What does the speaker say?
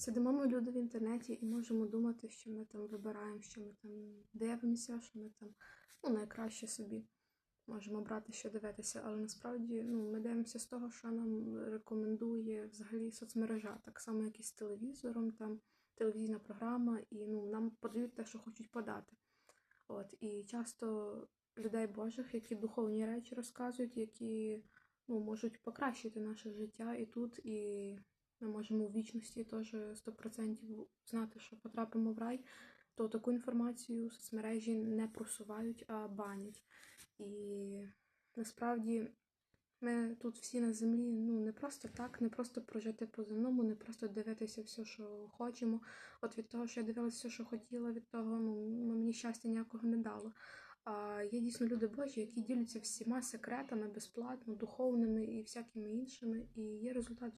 Сидимо ми люди в інтернеті і можемо думати, що ми там вибираємо, що ми там дивимося, що ми там ну, найкраще собі можемо брати, що дивитися. Але насправді ну, ми дивимося з того, що нам рекомендує взагалі соцмережа, так само, як і з телевізором, там телевізійна програма, і ну, нам подають те, що хочуть подати. От, і часто людей Божих, які духовні речі розказують, які ну, можуть покращити наше життя і тут, і ми можемо в вічності теж 100% знати, що потрапимо в рай, то таку інформацію соцмережі не просувають, а банять. І насправді ми тут всі на землі ну не просто так, не просто прожити по земному, не просто дивитися все, що хочемо. От від того, що я дивилася все, що хотіла, від того ну, мені щастя ніякого не дало. А є дійсно люди Божі, які діляться всіма секретами безплатно, духовними і всякими іншими, і є результат